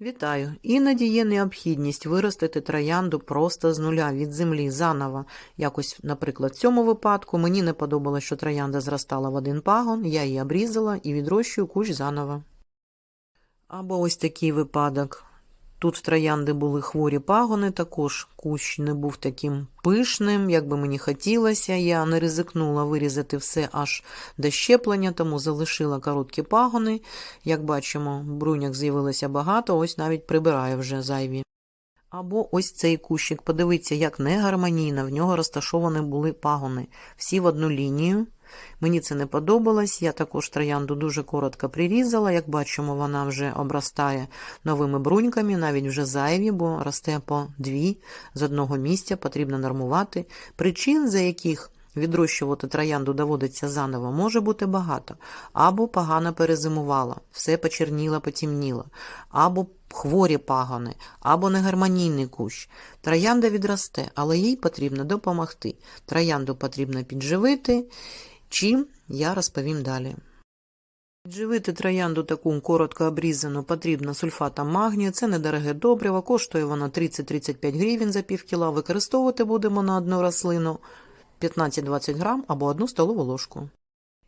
Вітаю! Іноді є необхідність виростити троянду просто з нуля від землі заново. Якось, наприклад, в цьому випадку мені не подобалось, що троянда зростала в один пагон, я її обрізала і відрощую кущ заново. Або ось такий випадок. Тут в троянди були хворі пагони, також кущ не був таким пишним, як би мені хотілося. Я не ризикнула вирізати все аж до щеплення, тому залишила короткі пагони. Як бачимо, бруняк з'явилося багато, ось навіть прибираю вже зайві. Або ось цей кущик. Подивіться, як негармонійно в нього розташовані були пагони. Всі в одну лінію. Мені це не подобалось. Я також троянду дуже коротко прирізала. Як бачимо, вона вже обростає новими бруньками, навіть вже зайві, бо росте по дві з одного місця, потрібно нормувати. Причин, за яких відрощувати троянду доводиться заново, може бути багато. Або погано перезимувала, все почерніло, потемніло, або хворі пагони, або негармонійний кущ. Троянда відросте, але їй потрібно допомогти. Троянду потрібно підживити. Чим я розповім далі. Підживити троянду таку коротко обрізану потрібно сульфатом магнію. Це недороге добриво, коштує воно 30-35 гривень за пів кіла. Використовувати будемо на одну рослину 15-20 грам або одну столову ложку.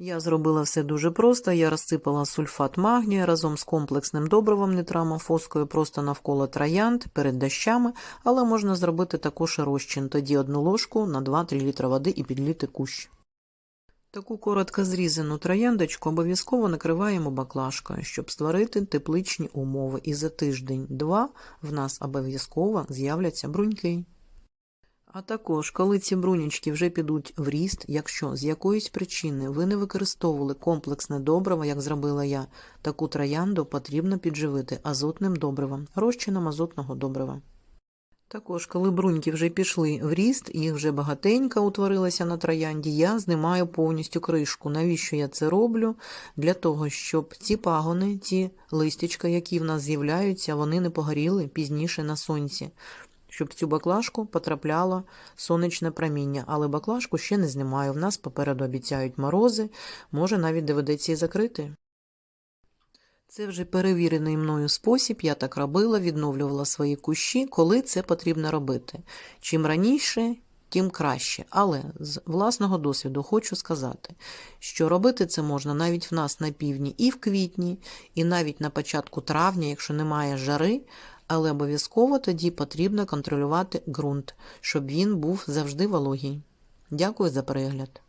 Я зробила все дуже просто. Я розсипала сульфат магнію разом з комплексним добривом нітрамофоскою просто навколо троянд перед дощами, але можна зробити також і розчин, тоді одну ложку на 2-3 літра води і підліти кущ. Таку коротко зрізану трояндочку обов'язково накриваємо баклажкою, щоб створити тепличні умови, і за тиждень-два в нас обов'язково з'являться бруньки. А також, коли ці брунічки вже підуть в ріст, якщо з якоїсь причини ви не використовували комплексне добриво, як зробила я, таку троянду потрібно підживити азотним добривом, розчином азотного добрива. Також, коли бруньки вже пішли в ріст, їх вже багатенько утворилося на троянді, я знімаю повністю кришку. Навіщо я це роблю? Для того, щоб ці пагони, ці листячка, які в нас з'являються, вони не погоріли пізніше на сонці. Щоб в цю баклажку потрапляло сонячне проміння, але баклажку ще не знімаю. В нас попереду обіцяють морози, може навіть доведеться і закрити. Це вже перевірений мною спосіб, я так робила, відновлювала свої кущі, коли це потрібно робити. Чим раніше, тим краще. Але з власного досвіду хочу сказати, що робити це можна навіть в нас на півдні і в квітні, і навіть на початку травня, якщо немає жари, але обов'язково тоді потрібно контролювати ґрунт, щоб він був завжди вологий. Дякую за перегляд.